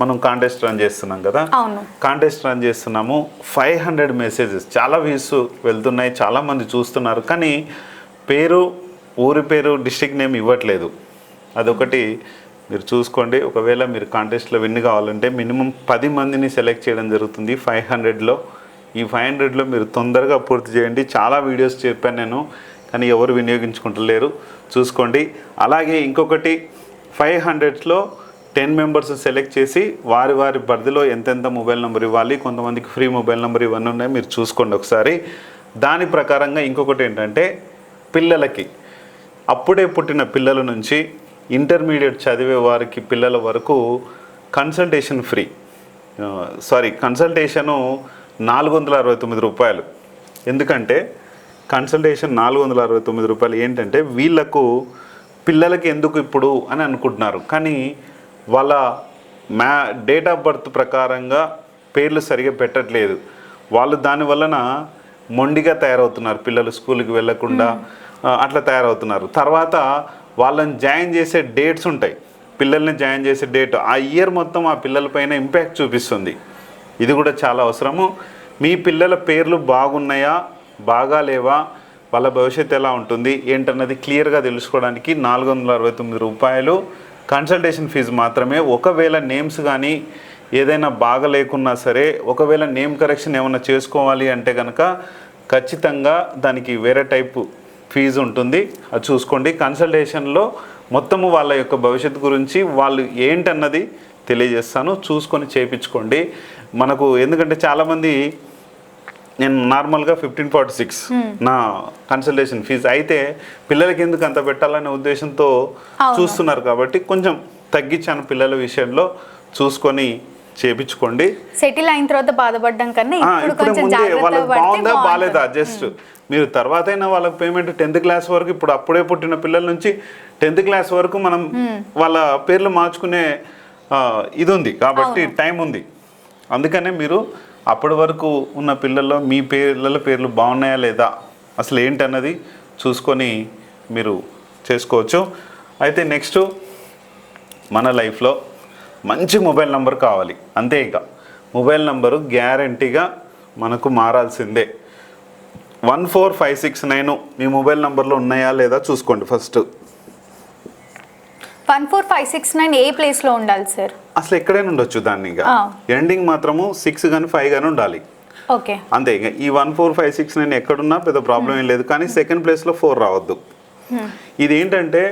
మనం contest run చేస్తున్నాం కదా? కాంటెస్ట్ రన్ చేస్తున్నాము. ఫైవ్ హండ్రెడ్ మెసేజెస్ చాలా వ్యూస్ వెళ్తున్నాయి చాలా మంది చూస్తున్నారు. కానీ పేరు ఊరి పేరు డిస్ట్రిక్ట్ నేమ్ ఇవ్వట్లేదు. అదొకటి మీరు చూసుకోండి. ఒకవేళ మీరు కాంటెస్ట్లో విన్ కావాలంటే మినిమం పది మందిని సెలెక్ట్ చేయడం జరుగుతుంది ఫైవ్ హండ్రెడ్లో ఈ ఫైవ్ హండ్రెడ్లో మీరు తొందరగా పూర్తి చేయండి. చాలా వీడియోస్ చెప్పాను నేను కానీ ఎవరు వినియోగించుకుంటలేరు. చూసుకోండి. అలాగే ఇంకొకటి ఫైవ్ హండ్రెడ్స్లో టెన్ మెంబర్స్ సెలెక్ట్ చేసి వారి వారి పరిధిలో ఎంతెంత మొబైల్ నెంబర్ ఇవ్వాలి కొంతమందికి ఫ్రీ మొబైల్ నెంబర్ ఇవన్నీ ఉన్నాయి మీరు చూసుకోండి ఒకసారి. దాని ప్రకారంగా ఇంకొకటి ఏంటంటే పిల్లలకి అప్పుడే పుట్టిన పిల్లల నుంచి ఇంటర్మీడియట్ చదివే వారికి పిల్లల వరకు కన్సల్టేషన్ ఫ్రీ. సారీ కన్సల్టేషను నాలుగు వందల అరవై తొమ్మిది రూపాయలు. ఎందుకంటే కన్సల్టేషన్ నాలుగు వందల అరవై తొమ్మిది రూపాయలు ఏంటంటే వీళ్ళకు పిల్లలకి ఎందుకు ఇప్పుడు అని అనుకుంటున్నారు. కానీ వాళ్ళ మ్యా డేట్ ఆఫ్ బర్త్ ప్రకారంగా పేర్లు సరిగా పెట్టట్లేదు. వాళ్ళు దాని వలన మొండిగా తయారవుతున్నారు. పిల్లలు స్కూల్కి వెళ్ళకుండా అట్లా తయారవుతున్నారు. తర్వాత వాళ్ళని జాయిన్ చేసే డేట్స్ ఉంటాయి. పిల్లల్ని జాయిన్ చేసే డేట్ ఆ ఇయర్ మొత్తం ఆ పిల్లలపైన ఇంపాక్ట్ చూపిస్తుంది. ఇది కూడా చాలా అవసరము. మీ పిల్లల పేర్లు బాగున్నాయా? బాగా లేవా? వాళ్ళ భవిష్యత్తు ఎలా ఉంటుంది? ఏంటన్నది క్లియర్గా తెలుసుకోవడానికి నాలుగు వందల అరవై తొమ్మిది రూపాయలు కన్సల్టేషన్ ఫీజు మాత్రమే. ఒకవేళ నేమ్స్ కానీ ఏదైనా బాగా లేకున్నా సరే ఒకవేళ నేమ్ కరెక్షన్ ఏమైనా చేసుకోవాలి అంటే కనుక ఖచ్చితంగా దానికి వేరే టైపు ఫీజు ఉంటుంది. అది చూసుకోండి. కన్సల్టేషన్లో మొత్తము వాళ్ళ యొక్క భవిష్యత్తు గురించి వాళ్ళు ఏంటన్నది తెలియజేస్తాను. చూసుకొని చేయించుకోండి మనకు ఎందుకంటే చాలామంది నేను నార్మల్గా ఫిఫ్టీన్ ఫార్టీ సిక్స్ నా కన్సల్టేషన్ ఫీజు అయితే పిల్లలకి ఎందుకు అంత పెట్టాలనే ఉద్దేశంతో. చూస్తున్నారు కాబట్టి కొంచెం తగ్గించాను పిల్లల విషయంలో. చూసుకొని చేపించుకోండి. సెటిల్ అయిన తర్వాత బాధపడడం కన్నా ఇప్పుడు ముందే వాళ్ళకి బాగుందా బాగాలేదా. జస్ట్ మీరు తర్వాత అయినా వాళ్ళకి పేమెంట్ టెన్త్ క్లాస్ వరకు ఇప్పుడు అప్పుడే పుట్టిన పిల్లల నుంచి టెన్త్ క్లాస్ వరకు మనం వాళ్ళ పేర్లు మార్చుకునే ఇది ఉంది కాబట్టి టైం ఉంది. అందుకనే మీరు అప్పటి వరకు ఉన్న పిల్లల్లో మీ పిల్లల పేర్లు బాగున్నాయా లేదా? అసలు ఏంటన్నది చూసుకొని మీరు చేసుకోవచ్చు. అయితే నెక్స్ట్ మన లైఫ్లో మంచి మొబైల్ నెంబర్ కావాలి. అంతే ఇక. మొబైల్ నెంబరు గ్యారంటీగా మనకు మారాల్సిందే. One four five six nine మీ మొబైల్ నెంబర్లో ఉన్నాయా లేదా చూసుకోండి first. One four five six nine ఏ ప్లేస్లో ఉండాలి సార్? అసలు ఎక్కడైనా ఉండొచ్చు దాన్ని ఇక. ఎండింగ్ మాత్రము సిక్స్ కానీ ఫైవ్ కానీ ఉండాలి. ఓకే. అంతే ఇక. ఈ one four five six nine ఎక్కడున్నా పెద్ద ప్రాబ్లం ఏం లేదు. కానీ సెకండ్ ప్లేస్లో ఫోర్ రావద్దు. ఇది ఏంటంటే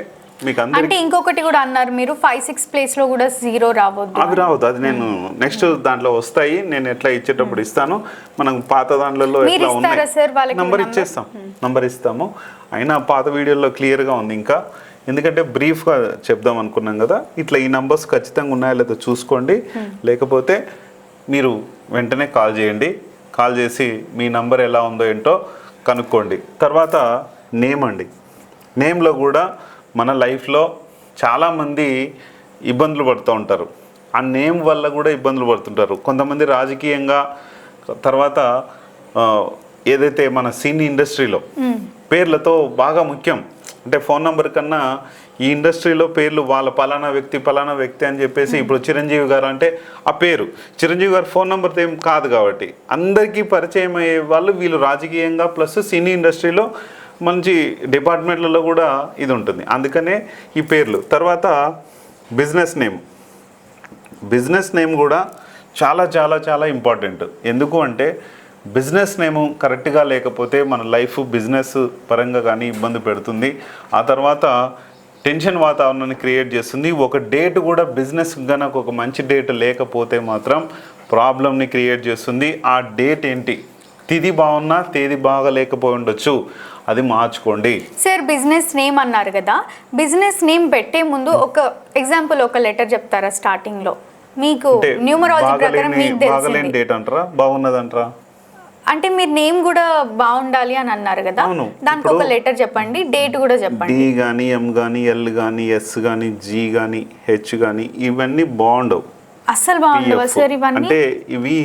మీకు అందరికి అంటే ఇంకొకటి కూడా అన్నారు మీరు ఫైవ్ సిక్స్ ప్లేస్లో కూడా జీరో రావద్దు అవి రావద్దు. అది నేను నెక్స్ట్ దాంట్లో వస్తాయి. నేను ఎట్లా ఇచ్చేటప్పుడు ఇస్తాను. మనం పాత దాంట్లో మీరు ఎట్లా వాళ్ళకి నంబర్? ఇచ్చేస్తాం. నంబర్ ఇస్తాము. అయినా పాత వీడియోలో క్లియర్గా ఉంది ఇంకా. ఎందుకంటే బ్రీఫ్గా చెప్దాం అనుకున్నాం కదా ఇట్లా ఈ నంబర్స్ ఖచ్చితంగా ఉన్నాయా లేదో చూసుకోండి. లేకపోతే మీరు వెంటనే కాల్ చేయండి. కాల్ చేసి మీ నంబర్ ఎలా ఉందో ఏంటో కనుక్కోండి. తర్వాత నేమ్ అండి. నేమ్లో కూడా మన లైఫ్లో చాలామంది ఇబ్బందులు పడుతూ ఉంటారు. ఆ నేమ్ వల్ల కూడా ఇబ్బందులు పడుతుంటారు. కొంతమంది రాజకీయంగా తర్వాత ఏదైతే మన సినీ ఇండస్ట్రీలో పేర్లతో బాగా ముఖ్యం అంటే ఫోన్ నంబర్ కన్నా ఈ ఇండస్ట్రీలో పేర్లు వాళ్ళ పలానా వ్యక్తి పలానా వ్యక్తి అని చెప్పేసి ఇప్పుడు చిరంజీవి గారు అంటే ఆ పేరు. చిరంజీవి గారు ఫోన్ నెంబర్తో ఏం కాదు కాబట్టి అందరికీ పరిచయం అయ్యే వాళ్ళు వీళ్ళు రాజకీయంగా ప్లస్ సినీ ఇండస్ట్రీలో మంచి డిపార్ట్మెంట్లలో కూడా ఇది ఉంటుంది. అందుకనే ఈ పేర్లు. తర్వాత బిజినెస్ నేమ్. బిజినెస్ నేమ్ కూడా చాలా చాలా చాలా ఇంపార్టెంట్. ఎందుకు అంటే బిజినెస్ నేమ్ కరెక్ట్గా లేకపోతే మన లైఫ్ బిజినెస్ పరంగా కానీ ఇబ్బంది పెడుతుంది. ఆ తర్వాత టెన్షన్ వాతావరణాన్ని క్రియేట్ చేస్తుంది. ఒక డేట్ కూడా బిజినెస్ గనక ఒక మంచి డేట్ లేకపోతే మాత్రం ప్రాబ్లమ్ని క్రియేట్ చేస్తుంది. ఆ డేట్ ఏంటి? తిది బాగున్నా తేదీ బాగా లేకపోయి ఉండొచ్చు. అది మార్చుకోండి. సార్ బిజినెస్ నేమ్ అన్నారు కదా. బిజినెస్ నేమ్ పెట్టే ముందు ఒక ఎగ్జాంపుల్ ఒక లెటర్ చెప్తారా స్టార్టింగ్లో మీకు న్యూమరాలజీ ప్రకారం బాగలేని మీకు బాగలేని తెలిసింది డేట్ అంటారా? బాగున్నది అంటారా అంటే మీరు నేమ్ కూడా బాగుండాలి అని అన్నారు కదా. దానికి ఒక లెటర్ చెప్పండి డేట్ కూడా చెప్పండి. డి కానీ ఎం కానీ ఎల్ కానీ ఎస్ కానీ జీ కానీ హెచ్ కానీ ఇవన్నీ బాగుండవు. అస్సలు బాగుండవా. సార్ ఇవన్నీ? అంటే ఇవి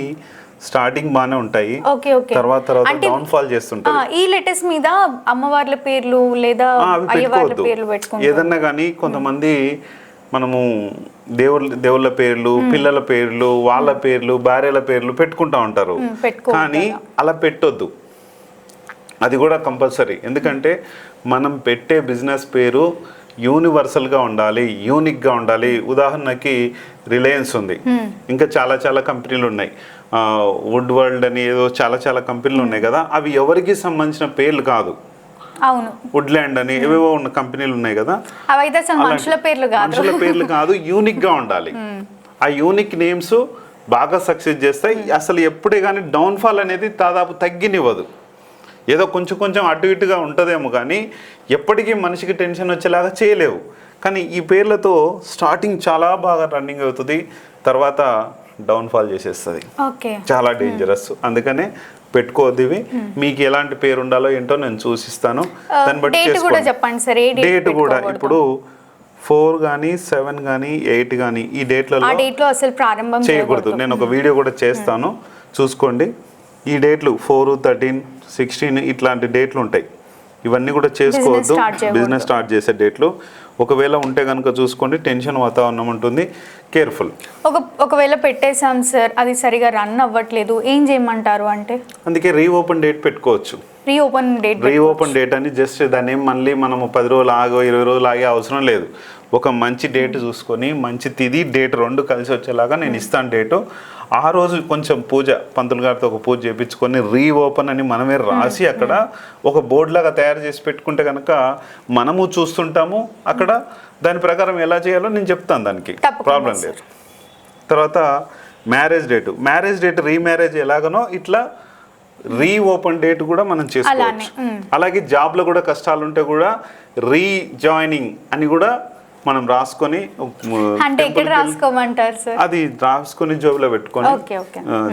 స్టార్టింగ్ బాగానే ఉంటాయి. Okay okay. తర్వాత తర్వాత డౌన్ ఫాల్ ఆ, చేస్తుంటాయి ఈ లెటర్స్ మీద అమ్మవార్ల పేర్లు లేదా అయ్యవార్ల పేర్లు పెట్టుకుంటారు. ఏదన్నా కానీ కొంతమంది మనము దేవుళ్ళ దేవుళ్ళ పేర్లు పిల్లల పేర్లు వాళ్ళ పేర్లు భార్యల పేర్లు పెట్టుకుంటా ఉంటారు. కానీ అలా పెట్టొద్దు. అది కూడా కంపల్సరీ. ఎందుకంటే మనం పెట్టే బిజినెస్ పేరు యూనివర్సల్గా ఉండాలి యూనిక్గా ఉండాలి. ఉదాహరణకి రిలయన్స్ ఉంది. ఇంకా చాలా చాలా కంపెనీలు ఉన్నాయి. వుడ్ వరల్డ్ అని ఏదో చాలా చాలా కంపెనీలు ఉన్నాయి కదా. అవి ఎవరికి సంబంధించిన పేర్లు కాదు. అవును. వుడ్ల్యాండ్ అని ఏవేవో ఉన్న కంపెనీలు ఉన్నాయి కదా. అవైతే మనుషుల పేర్లు కాదు. మనుషుల పేర్లు కాదు యూనిక్గా ఉండాలి. ఆ యూనిక్ నేమ్స్ బాగా సక్సెస్ చేస్తాయి. అసలు ఎప్పుడే కానీ డౌన్ఫాల్ అనేది దాదాపు తగ్గినివ్వదు. ఏదో కొంచెం కొంచెం అటు ఇటుగా ఉంటుందేమో కానీ ఎప్పటికీ మనిషికి టెన్షన్ వచ్చేలాగా చేయలేవు. కానీ ఈ పేర్లతో స్టార్టింగ్ చాలా బాగా రన్నింగ్ అవుతుంది. తర్వాత డౌన్ఫాల్ చేసేస్తుంది. చాలా డేంజరస్ అందుకనే పెట్టుకోవద్దు ఇవి. మీకు ఎలాంటి పేరు ఉండాలో ఏంటో నేను చూసిస్తాను. దాన్ని బట్టి డేట్ కూడా చేసుకోండి. చెప్పండి సార్ డేట్ కూడా ఇప్పుడు ఫోర్ కానీ సెవెన్ కానీ ఎయిట్ కానీ ఈ డేట్లలో అసలు ప్రారంభం చేయకూడదు. నేను ఒక వీడియో కూడా చేస్తాను. చూసుకోండి. ఈ డేట్లు ఫోర్ థర్టీన్ సిక్స్టీన్ ఇట్లాంటి డేట్లు ఉంటాయి. ఇవన్నీ కూడా చేసుకోవద్దు. బిజినెస్ స్టార్ట్ చేసే డేట్లు. ఒకవేళ ఉంటే కనుక చూసుకోండి టెన్షన్ వాతావరణం ఉంటుంది. కేర్ఫుల్. ఒక ఒకవేళ పెట్టేశాం సార్ అది సరిగా రన్ అవ్వట్లేదు ఏం చేయమంటారు అంటే? అందుకే రీఓపెన్ డేట్ పెట్టుకోవచ్చు. Reopen date reopen date అని జస్ట్ దాన్ని ఏం మళ్ళీ మనము పది రోజులు ఆగో ఇరవై రోజులు ఆగే అవసరం లేదు. ఒక మంచి డేట్ చూసుకొని మంచి తిది డేట్ రెండు కలిసి వచ్చేలాగా నేను ఇస్తాను డేటు. ఆ రోజు కొంచెం పూజ పంతులు గారితో ఒక పూజ చేయించుకొని రీఓపెన్ అని మనమే రాసి అక్కడ ఒక బోర్డు లాగా తయారు చేసి పెట్టుకుంటే కనుక మనము చూస్తుంటాము. అక్కడ దాని ప్రకారం ఎలా చేయాలో నేను చెప్తాను దానికి. ప్రాబ్లం. లేదు. తర్వాత marriage date. Marriage date remarriage ఎలాగనో ఇట్లా రీ ఓపెన్ డేట్ కూడా మనం చేసుకోవచ్చు. అలాగే జాబ్లో కూడా కష్టాలు ఉంటే కూడా రీ జాయినింగ్ అని కూడా మనం రాసుకొని అంటే ఎక్కడ temple కి వెళ్ళి- రాసుకోమంటారు సార్ అది రాసుకొని జోబులో పెట్టుకొని.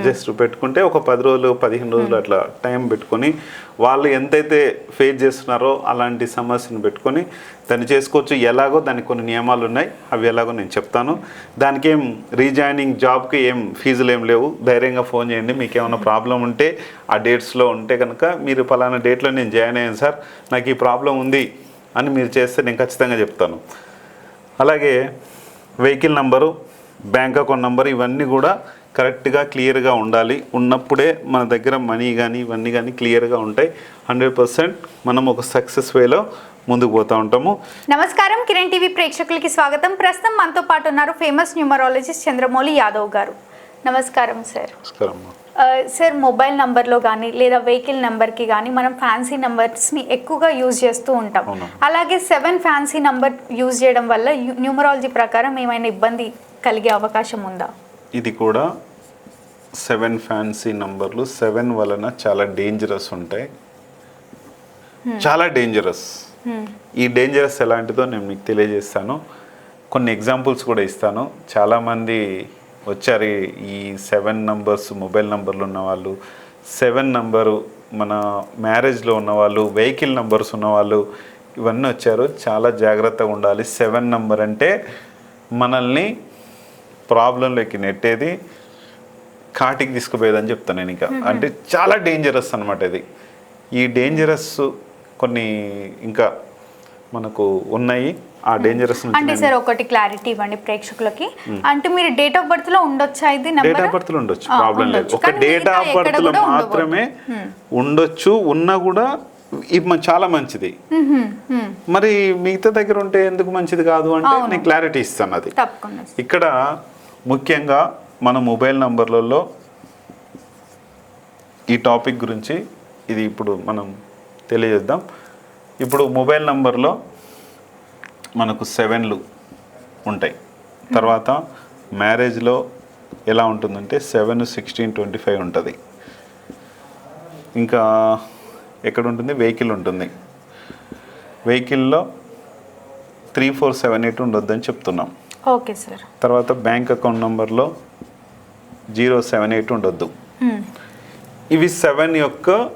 జస్ట్ పెట్టుకుంటే ఒక పది రోజులు పదిహేను రోజులు అట్లా టైం పెట్టుకొని వాళ్ళు ఎంతైతే ఫేస్ చేస్తున్నారో అలాంటి సమస్యను పెట్టుకొని దాన్ని చేసుకోవచ్చు. ఎలాగో దానికి కొన్ని నియమాలు ఉన్నాయి. అవి ఎలాగో నేను చెప్తాను. దానికి ఏం రీజాయినింగ్ జాబ్కి ఏం ఫీజులు ఏం లేవు. ధైర్యంగా ఫోన్ చేయండి. మీకు ఏమైనా ప్రాబ్లం ఉంటే ఆ డేట్స్లో ఉంటే కనుక మీరు పలానా డేట్లో నేను జాయిన్ అయ్యాను సార్ నాకు ఈ ప్రాబ్లం ఉంది అని మీరు చేస్తే నేను ఖచ్చితంగా చెప్తాను. అలాగే vehicle number bank account number ఇవన్నీ కూడా కరెక్ట్గా క్లియర్గా ఉండాలి. ఉన్నప్పుడే మన దగ్గర మనీ కానీ ఇవన్నీ కానీ క్లియర్గా ఉంటాయి. హండ్రెడ్ పర్సెంట్ మనం ఒక సక్సెస్ వేలో ముందుకు పోతూ ఉంటాము. నమస్కారం. కిరణ్ టీవీ ప్రేక్షకులకి స్వాగతం. ప్రస్తుతం మనతో పాటు ఉన్నారు ఫేమస్ న్యూమరాలజిస్ట్ చంద్రమౌళి యాదవ్ గారు. నమస్కారం సార్ సార్ మొబైల్ నంబర్లో కానీ లేదా వెహికల్ నెంబర్కి కానీ మనం ఫ్యాన్సీ నంబర్స్ని ఎక్కువగా యూజ్ చేస్తూ ఉంటాం. అలాగే సెవెన్ ఫ్యాన్సీ నంబర్ యూజ్ చేయడం వల్ల న్యూమరాలజీ ప్రకారం ఏమైనా ఇబ్బంది కలిగే అవకాశం ఉందా? ఇది కూడా సెవెన్ ఫ్యాన్సీ నంబర్లు సెవెన్ వలన చాలా డేంజరస్ ఉంటాయి. చాలా డేంజరస్ ఈ డేంజరస్ ఎలాంటిదో నేను మీకు తెలియజేస్తాను. కొన్ని ఎగ్జాంపుల్స్ కూడా ఇస్తాను. చాలామంది వచ్చారు. ఈ- సెవెన్ నంబర్స్ మొబైల్ నంబర్లు ఉన్న వాళ్ళు సెవెన్ నంబరు మన మ్యారేజ్లో ఉన్నవాళ్ళు వెహికల్ నంబర్స్ ఉన్నవాళ్ళు ఇవన్నీ వచ్చారు. చాలా జాగ్రత్తగా ఉండాలి. సెవెన్ నంబర్ అంటే మనల్ని ప్రాబ్లంలోకి నెట్టేది కాటికి తీసుకుపోయేదని చెప్తాను నేను ఇంకా. అంటే చాలా డేంజరస్ అనమాట ఇది. ఈ డేంజరస్ కొన్ని ఇంకా మనకు ఉన్నాయి. ఆ డేంజరస్ అంటే సార్ ఒకటి క్లారిటీ ఇవ్వండి ప్రేక్షకులకి. అంటే మీరు డేట్ ఆఫ్ బర్త్లో ఉండొచ్చా ఇది డేట్ ఆఫ్ బర్త్ ఉండొచ్చు. ఆ, ప్రాబ్లం లేదు. ఉండొచ్చు. ఒక డేట్ ఆఫ్ బర్త్లో. మాత్రమే ఉండొచ్చు. ఉన్నా కూడా ఇది చాలా మంచిది. మరి మిగతా దగ్గర ఉంటే ఎందుకు మంచిది కాదు అంటే. నేను క్లారిటీ ఇస్తాను అది. ఇక్కడ ముఖ్యంగా మన మొబైల్ నంబర్లలో ఈ టాపిక్ గురించి ఇది ఇప్పుడు మనం తెలియజేద్దాం. ఇప్పుడు మొబైల్ నంబర్లో మనకు సెవెన్లు ఉంటాయి. తర్వాత మ్యారేజ్లో ఎలా ఉంటుందంటే సెవెన్ సిక్స్టీన్ ట్వంటీ ఫైవ్ ఉంటుంది. ఇంకా ఎక్కడ ఉంటుంది వెహికల్ ఉంటుంది. వెహికల్లో త్రీ ఫోర్ సెవెన్ ఎయిట్ ఉండొద్దని చెప్తున్నాం. Okay sir. తర్వాత బ్యాంక్ అకౌంట్ నంబర్లో జీరో సెవెన్ ఎయిట్ ఉండొద్దు. ఇవి సెవెన్ యొక్క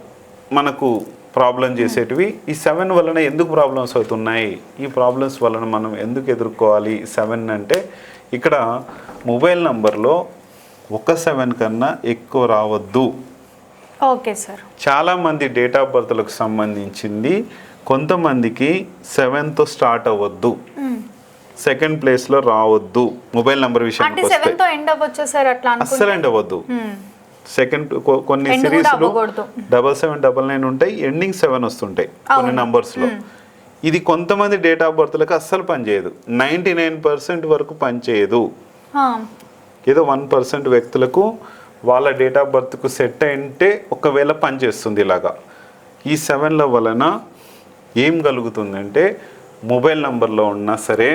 మనకు ప్రాబ్లం చేసేటివి. ఈ సెవెన్ వలన ఎందుకు ప్రాబ్లమ్స్ అవుతున్నాయి? ఈ ప్రాబ్లమ్స్ వలన మనం ఎందుకు ఎదుర్కోవాలి? సెవెన్ అంటే ఇక్కడ మొబైల్ నంబర్లో ఒక సెవెన్ కన్నా ఎక్కువ రావద్దు. Okay sir. చాలామంది డేట్ ఆఫ్ బర్త్లకు సంబంధించింది. కొంతమందికి సెవెన్తో స్టార్ట్ అవ్వద్దు. సెకండ్ ప్లేస్లో రావద్దు. మొబైల్ నెంబర్ వస్తే. తో ఎండ్ అవ్వద్దు. సెకండ్ కొన్ని సిరీస్లో అవ్వకూడదు. డబల్ సెవెన్ డబల్ నైన్ ఉంటాయి ఎండింగ్ సెవెన్ వస్తుంటాయి కొన్ని అవును. నంబర్స్లో. ఇది కొంతమంది డేట్ ఆఫ్ బర్త్లకు అస్సలు పనిచేయదు నైంటీ నైన్ పర్సెంట్ వరకు పనిచేయదు ఏదో వన్ పర్సెంట్ వ్యక్తులకు వాళ్ళ డేట్ ఆఫ్ బర్త్కు సెట్ అయింటే ఒకవేళ పనిచేస్తుంది ఇలాగా. ఈ సెవెన్ల వలన ఏం కలుగుతుందంటే మొబైల్ నంబర్లో ఉన్నా సరే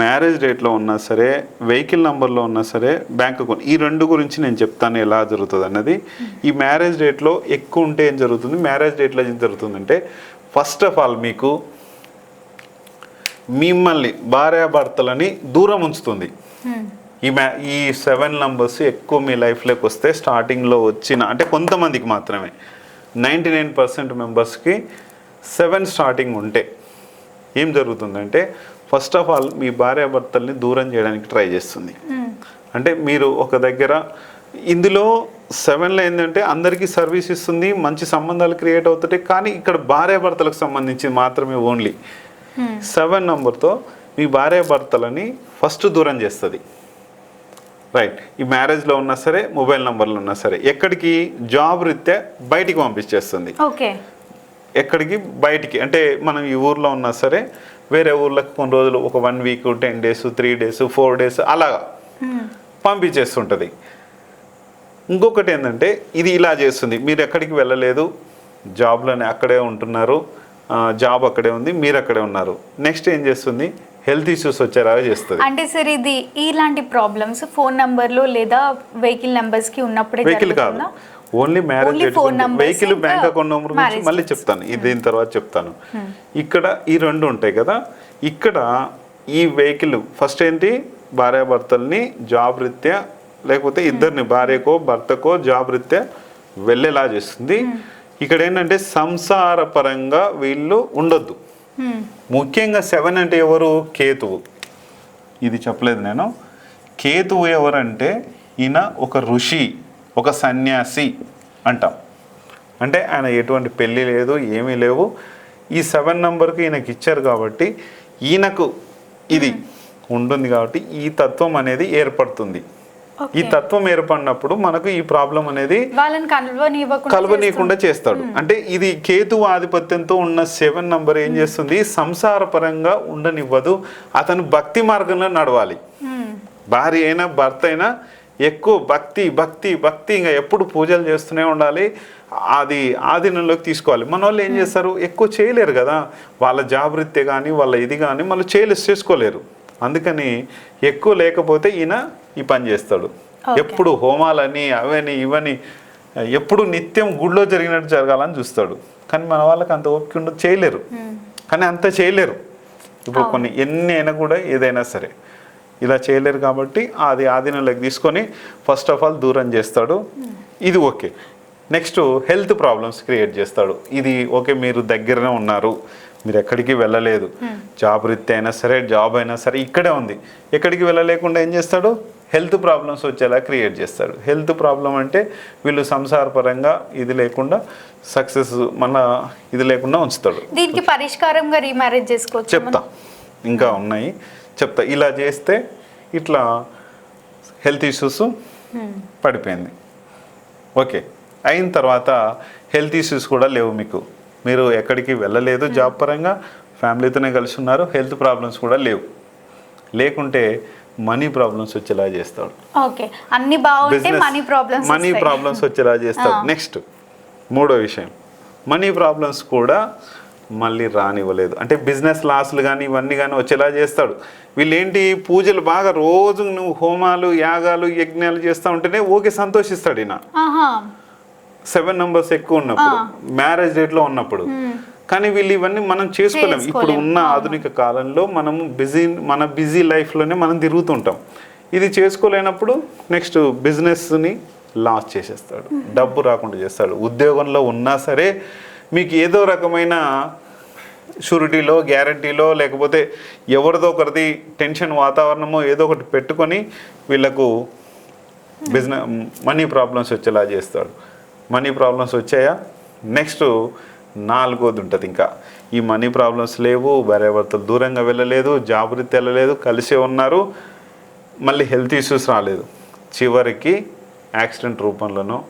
మ్యారేజ్ డేట్లో ఉన్నా సరే వెహికల్ నెంబర్లో ఉన్నా సరే బ్యాంక్ అకౌంట్ ఈ రెండు గురించి నేను చెప్తాను ఎలా జరుగుతుంది అన్నది. ఈ మ్యారేజ్ డేట్లో ఎక్కువ ఉంటే ఏం జరుగుతుంది? మ్యారేజ్ డేట్లో ఏం జరుగుతుందంటే ఫస్ట్ ఆఫ్ ఆల్ మీకు మిమ్మల్ని భార్యాభర్తలని దూరం ఉంచుతుంది. ఈ మ్యా ఈ సెవెన్ నంబర్స్ ఎక్కువ మీ లైఫ్లోకి వస్తే స్టార్టింగ్లో వచ్చిన అంటే కొంతమందికి మాత్రమే. నైంటీ నైన్ పర్సెంట్ మెంబర్స్కి సెవెన్ స్టార్టింగ్ ఉంటే ఏం జరుగుతుందంటే ఫస్ట్ ఆఫ్ ఆల్ మీ భార్యాభర్తల్ని దూరం చేయడానికి ట్రై చేస్తుంది. అంటే మీరు ఒక దగ్గర ఇందులో సెవెన్లో ఏంటంటే అందరికీ సర్వీస్ ఇస్తుంది మంచి సంబంధాలు క్రియేట్ అవుతుంటాయి కానీ ఇక్కడ భార్యాభర్తలకు సంబంధించి మాత్రమే ఓన్లీ. సెవెన్ నంబర్తో మీ భార్యాభర్తలని ఫస్ట్ దూరం చేస్తుంది. రైట్. ఈ మ్యారేజ్లో ఉన్నా సరే మొబైల్ నంబర్లో ఉన్నా సరే ఎక్కడికి జాబ్ రీత్యా బయటికి పంపించేస్తుంది. ఓకే. ఎక్కడికి? బయటికి. అంటే మనం ఈ ఊర్లో ఉన్నా సరే వేరే ఊర్లకు కొన్ని రోజులు ఒక one week ten days three days four days అలాగా Hmm. పంపించేస్తుంటుంది. ఇంకొకటి ఏంటంటే ఇది ఇలా చేస్తుంది. మీరు ఎక్కడికి వెళ్ళలేదు జాబ్లోనే అక్కడే ఉంటున్నారు జాబ్ అక్కడే ఉంది మీరు అక్కడే ఉన్నారు. నెక్స్ట్ ఏం చేస్తుంది? హెల్త్ ఇష్యూస్ వచ్చేలాగా చేస్తుంది. అంటే సార్ ఇది ఇలాంటి ప్రాబ్లమ్స్ ఫోన్ నంబర్లు లేదా వెహికల్ నంబర్స్కి ఉన్నప్పుడే వెహికల్ కాదు. Only marriage vehicle bank account number గురించి మళ్ళీ. చెప్తాను. ఇది దీని తర్వాత చెప్తాను. ఇక్కడ ఈ రెండు ఉంటాయి కదా. ఇక్కడ ఈ వెహికల్ ఫస్ట్ ఏంటి? భార్యాభర్తల్ని జాబ్ రీత్యా లేకపోతే ఇద్దరిని భార్యకో భర్తకో జాబ్ రీత్యా వెళ్ళేలా చేస్తుంది. ఇక్కడ ఏంటంటే సంసార పరంగా వీళ్ళు ఉండొద్దు. ముఖ్యంగా సెవెన్ అంటే ఎవరు? కేతువు. ఇది చెప్పలేదు నేను. కేతువు ఎవరంటే ఈయన ఒక ఋషి. ఒక సన్యాసి అంటాం. అంటే ఆయన ఎటువంటి పెళ్ళి లేదు ఏమీ లేవు. ఈ సెవెన్ నెంబర్కి ఈయనకి ఇచ్చారు కాబట్టి ఈయనకు ఇది ఉంటుంది కాబట్టి ఈ తత్వం అనేది ఏర్పడుతుంది. ఈ. తత్వం ఏర్పడినప్పుడు మనకు ఈ ప్రాబ్లం అనేది కలవనీయకుండా చేస్తాడు. అంటే ఇది కేతు ఆధిపత్యంతో ఉన్న సెవెన్ నంబర్ ఏం చేస్తుంది? సంసార పరంగా ఉండనివ్వదు. అతను భక్తి మార్గంలో నడవాలి. Hmm. భార్య అయినా భర్త అయినా ఎక్కువ భక్తి భక్తి భక్తి ఇంకా ఎప్పుడు పూజలు చేస్తూనే ఉండాలి. అది ఆధీనంలోకి తీసుకోవాలి. మన వాళ్ళు ఏం చేస్తారు? ఎక్కువ చేయలేరు కదా. వాళ్ళ జాబ్ రీత్యా కానీ వాళ్ళ ఇది కానీ మళ్ళీ చేయలేదు చేసుకోలేరు. అందుకని ఎక్కువ లేకపోతే ఈయన ఈ పని చేస్తాడు. ఎప్పుడు హోమాలని అవని ఇవని ఎప్పుడు నిత్యం గుడిలో జరిగినట్టు జరగాలని చూస్తాడు. కానీ మన వాళ్ళకి అంత ఓపిక ఉండదు చేయలేరు. కానీ అంత చేయలేరు. ఇప్పుడు కొన్ని ఎన్ని అయినా కూడా ఏదైనా సరే. ఇలా చేయలేరు కాబట్టి అది ఆధీనంలోకి తీసుకొని ఫస్ట్ ఆఫ్ ఆల్ దూరం చేస్తాడు. ఇది okay. Next health problems create చేస్తాడు. ఇది ఓకే మీరు దగ్గరనే ఉన్నారు. మీరు ఎక్కడికి వెళ్ళలేదు. జాబ్ రీత్యా అయినా సరే జాబ్ అయినా సరే ఇక్కడే ఉంది. ఎక్కడికి వెళ్ళలేకుండా ఏం చేస్తాడు? హెల్త్ ప్రాబ్లమ్స్ వచ్చేలా క్రియేట్ చేస్తాడు. హెల్త్ ప్రాబ్లం అంటే వీళ్ళు సంసారపరంగా ఇది లేకుండా సక్సెస్ మన ఇది లేకుండా ఉంచుతాడు. దీనికి పరిష్కారంగా రీమ్యారేజ్ చేసుకోవచ్చు చెప్తా. ఇంకా ఉన్నాయి. చెప్తా. ఇలా చేస్తే ఇట్లా హెల్త్ ఇష్యూస్ పడిపోయింది. ఓకే. అయిన తర్వాత హెల్త్ ఇష్యూస్ కూడా లేవు మీకు. మీరు ఎక్కడికి వెళ్ళలేదు జాబ్ పరంగా ఫ్యామిలీతోనే కలిసి ఉన్నారు హెల్త్ ప్రాబ్లమ్స్ కూడా లేవు. లేకుంటే మనీ ప్రాబ్లమ్స్ వచ్చేలా చేస్తాడు. ఓకే. అన్ని బాగుంటే మనీ ప్రాబ్లమ్స్ మనీ ప్రాబ్లమ్స్ వచ్చేలా చేస్తాడు. నెక్స్ట్ మూడో విషయం. మనీ ప్రాబ్లమ్స్ కూడా మళ్ళీ రానివ్వలేదు. అంటే బిజినెస్ లాస్లు కానీ ఇవన్నీ కానీ వచ్చేలా చేస్తాడు. వీళ్ళు ఏంటి పూజలు బాగా రోజు నువ్వు హోమాలు యాగాలు యజ్ఞాలు చేస్తూ ఉంటేనే ఓకే సంతోషిస్తాడు ఈయన. సెవెన్ నంబర్స్ ఎక్కువ ఉన్నప్పుడు మ్యారేజ్ డేట్లో ఉన్నప్పుడు. కానీ వీళ్ళు ఇవన్నీ మనం చేసుకోలేం. ఇప్పుడు. ఉన్న ఆధునిక కాలంలో మనము బిజీ మన బిజీ లైఫ్లోనే మనం తిరుగుతుంటాం. ఇది చేసుకోలేనప్పుడు నెక్స్ట్ బిజినెస్ని లాస్ చేసేస్తాడు. డబ్బు రాకుండా చేస్తాడు. ఉద్యోగంలో ఉన్నా సరే మీకు ఏదో రకమైన షూరిటీలో గ్యారంటీలో లేకపోతే ఎవరిదో ఒకరిది టెన్షన్ వాతావరణమో ఏదో ఒకటి పెట్టుకొని వీళ్ళకు బిజినెస్ మనీ ప్రాబ్లమ్స్ వచ్చేలా చేస్తాడు. మనీ ప్రాబ్లమ్స్ వచ్చాయా? నెక్స్ట్ నాలుగోది ఉంటుంది ఇంకా. ఈ మనీ ప్రాబ్లమ్స్ లేవు భార్యాభర్తలు దూరంగా వెళ్ళలేదు జాబ్ రీతి వెళ్ళలేదు కలిసే ఉన్నారు మళ్ళీ హెల్త్ ఇష్యూస్ రాలేదు. చివరికి యాక్సిడెంట్ రూపంలోనో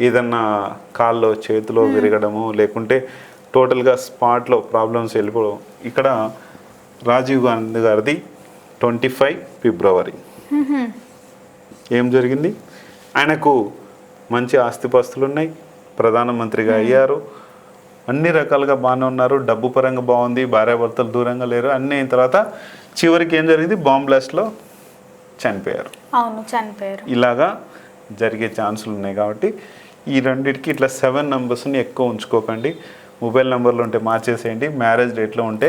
ఏదన్నా కాల్లో చేతిలో విరగడము లేకుంటే టోటల్గా స్పాట్లో ప్రాబ్లమ్స్ వెళ్ళిపోవడం ఇక్కడ రాజీవ్ గాంధీ గారిది ట్వంటీ ఫైవ్ ఫిబ్రవరి. ఏం జరిగింది? ఆయనకు మంచి ఆస్తిపాస్తులు ఉన్నాయి. ప్రధానమంత్రిగా అయ్యారు. అన్ని రకాలుగా బాగానే ఉన్నారు. డబ్బు పరంగా బాగుంది. భార్యాభర్తలు దూరంగా లేరు. అన్నీ అయిన తర్వాత చివరికి ఏం జరిగింది? బాంబ్ బ్లాస్ట్లో చనిపోయారు. అవును చనిపోయారు. ఇలాగా జరిగే ఛాన్సులు ఉన్నాయి కాబట్టి ఈ రెండింటికి ఇట్లా సెవెన్ నెంబర్స్ని ఎక్కువ ఉంచుకోకండి. మొబైల్ నెంబర్లు ఉంటే మార్చేసేయండి. మ్యారేజ్ డేట్లో ఉంటే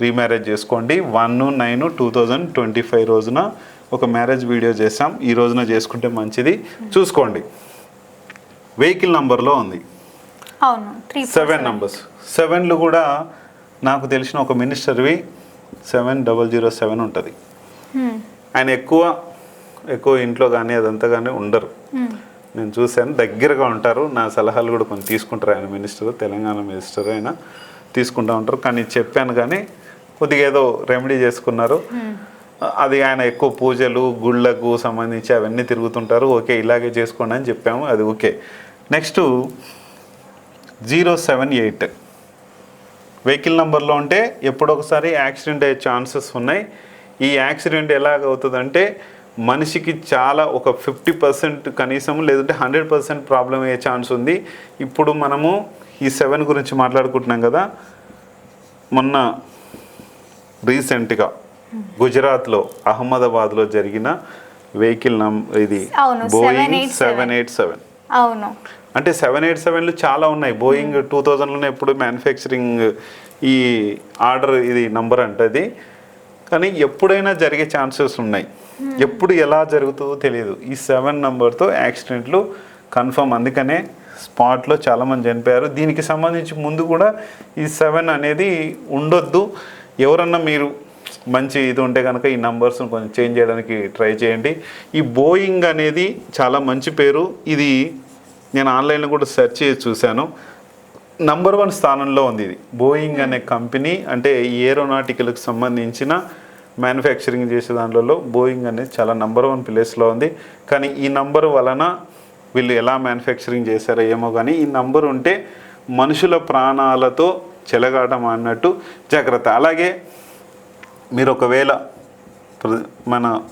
రీమ్యారేజ్ చేసుకోండి. One nine two thousand twenty five రోజున ఒక మ్యారేజ్ వీడియో చేసాం ఈ రోజున చేసుకుంటే మంచిది. చూసుకోండి. వెహికల్ నంబర్లో ఉంది. సెవెన్ నంబర్స్ సెవెన్లు కూడా నాకు తెలిసిన ఒక మినిస్టర్వి సెవెన్ డబల్ జీరో సెవెన్ ఉంటుంది. ఆయన ఎక్కువ ఎక్కువ ఇంట్లో కానీ అదంతా కానీ ఉండరు. నేను చూశాను. దగ్గరగా ఉంటారు. నా సలహాలు కూడా కొన్ని తీసుకుంటారు. ఆయన మినిస్టర్ తెలంగాణ మినిస్టర్ ఆయన తీసుకుంటూ ఉంటారు. కానీ చెప్పాను కానీ కొద్దిగా ఏదో రెమెడీ చేసుకున్నారు. అది ఆయన ఎక్కువ పూజలు గుళ్ళకు సంబంధించి అవన్నీ తిరుగుతుంటారు. ఓకే ఇలాగే చేసుకోండి అని చెప్పాము. అది okay. Next zero seven eight. Vehicle నెంబర్లో ఉంటే ఎప్పుడొకసారి యాక్సిడెంట్ అయ్యే ఛాన్సెస్ ఉన్నాయి. ఈ యాక్సిడెంట్ ఎలాగవుతుందంటే మనిషికి చాలా ఒక ఫిఫ్టీ పర్సెంట్ కనీసం లేదంటే హండ్రెడ్ పర్సెంట్ ప్రాబ్లం అయ్యే ఛాన్స్ ఉంది. ఇప్పుడు మనము ఈ సెవెన్ గురించి మాట్లాడుకుంటున్నాం కదా. మొన్న రీసెంట్గా గుజరాత్లో అహ్మదాబాద్లో జరిగిన వెహికల్ నం ఇది బోయింగ్ 787. సెవెన్ ఎయిట్ సెవెన్ అవును. అంటే సెవెన్ ఎయిట్ సెవెన్లు చాలా ఉన్నాయి. బోయింగ్ టూ థౌజండ్లోనే ఎప్పుడు మ్యానుఫ్యాక్చరింగ్ ఈ ఆర్డర్ ఇది నంబర్ అంటది. కానీ ఎప్పుడైనా జరిగే ఛాన్సెస్ ఉన్నాయి. ఎప్పుడు ఎలా జరుగుతుందో తెలియదు. ఈ సెవెన్ నెంబర్తో యాక్సిడెంట్లు కన్ఫర్మ్. అందుకనే స్పాట్లో చాలామంది చనిపోయారు. దీనికి సంబంధించి ముందు కూడా ఈ సెవెన్ అనేది ఉండొద్దు. ఎవరన్నా మీరు మంచి ఇది ఉంటే కనుక ఈ నంబర్స్ కొంచెం చేంజ్ చేయడానికి ట్రై చేయండి. ఈ బోయింగ్ అనేది చాలా మంచి పేరు. ఇది నేను ఆన్లైన్లో కూడా సెర్చ్ చేసి చూశాను. నంబర్ వన్ స్థానంలో ఉంది ఇది. బోయింగ్ అనే కంపెనీ అంటే ఈ ఏరోనాటికల్కి సంబంధించిన మ్యానుఫ్యాక్చరింగ్ చేసే దాంట్లో బోయింగ్ అనేది చాలా నంబర్ వన్ ప్లేస్లో ఉంది. కానీ ఈ నంబర్ వలన వీళ్ళు ఎలా మ్యానుఫ్యాక్చరింగ్ చేశారో ఏమో కానీ ఈ నంబర్ ఉంటే మనుషుల ప్రాణాలతో చెలగాటం అన్నట్టు జాగ్రత్త. అలాగే మీరు ఒకవేళ ప్ర- మన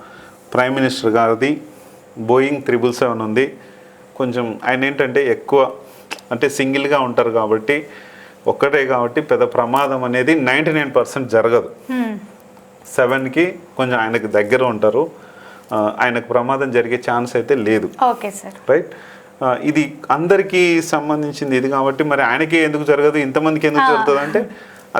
ప్రైమ్ మినిస్టర్ గారిది బోయింగ్ త్రిబుల్ సెవెన్ ఉంది. కొంచెం ఆయన ఏంటంటే ఎక్కువ అంటే సింగిల్గా ఉంటారు కాబట్టి ఒక్కటే కాబట్టి పెద్ద ప్రమాదం అనేది నైంటీ నైన్ పర్సెంట్ జరగదు. సెవెన్కి కొంచెం ఆయనకు దగ్గర ఉంటారు. ఆయనకు ప్రమాదం జరిగే ఛాన్స్ అయితే లేదు. Okay sir. రైట్? ఇది అందరికీ సంబంధించింది ఇది కాబట్టి మరి ఆయనకి ఎందుకు జరగదు? ఇంతమందికి ఎందుకు జరుగుతుంది అంటే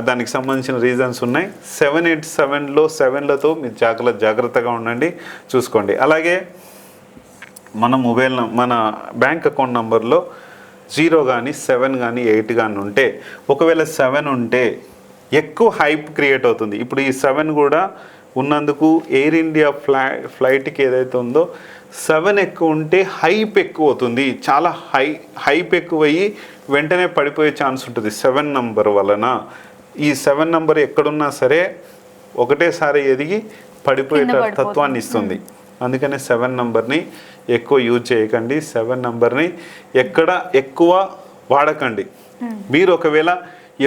దానికి సంబంధించిన రీజన్స్ ఉన్నాయి. సెవెన్ ఎయిట్ సెవెన్లో సెవెన్లతో మీరు జాగ్రత్త జాగ్రత్తగా ఉండండి చూసుకోండి. అలాగే మన మొబైల్ నం- మన బ్యాంక్ అకౌంట్ నంబర్లో జీరో కానీ సెవెన్ కానీ ఎయిట్ కానీ ఉంటే ఒకవేళ సెవెన్ ఉంటే ఎక్కువ హైప్ క్రియేట్ అవుతుంది. ఇప్పుడు ఈ సెవెన్ కూడా ఉన్నందుకు ఎయిర్ ఇండియా ఫ్లై ఫ్లైట్కి ఏదైతే ఉందో సెవెన్ ఎక్కువ ఉంటే హైప్ ఎక్కువ అవుతుంది. చాలా హై హైప్ ఎక్కువ అయ్యి వెంటనే పడిపోయే ఛాన్స్ ఉంటుంది సెవెన్ నంబర్ వలన. ఈ సెవెన్ నంబర్ ఎక్కడున్నా సరే ఒకటేసారి ఎదిగి పడిపోయే. తత్వాన్ని ఇస్తుంది. అందుకనే సెవెన్ నంబర్ని ఎక్కువ యూజ్ చేయకండి. సెవెన్ నంబర్ని ఎక్కడ ఎక్కువ వాడకండి. మీరు ఒకవేళ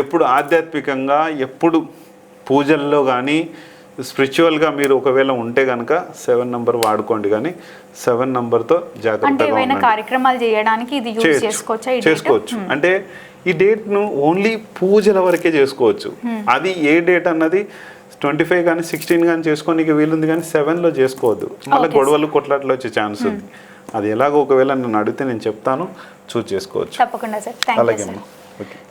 ఎప్పుడు ఆధ్యాత్మికంగా ఎప్పుడు పూజల్లో కానీ స్పిరిచువల్గా మీరు ఒకవేళ ఉంటే కనుక సెవెన్ నంబర్ వాడుకోండి కానీ సెవెన్ నంబర్తో జాగ్రత్తగా కార్యక్రమాలు చేయడానికి ఇది. చేసుకోవచ్చా అంటే ఈ డేట్ను ఓన్లీ పూజల వరకే చేసుకోవచ్చు. అది ఏ డేట్ అన్నది ట్వంటీ ఫైవ్ కానీ సిక్స్టీన్ కానీ చేసుకోనికి వీలుంది కానీ సెవెన్లో చేసుకోవద్దు. మళ్ళీ గొడవలు కొట్లాట్లు వచ్చే ఛాన్స్ ఉంది. అది ఎలాగో ఒకవేళ నన్ను అడిగితే నేను చెప్తాను చూస్ చేసుకోవచ్చు. తప్పకుండా సార్. అలాగే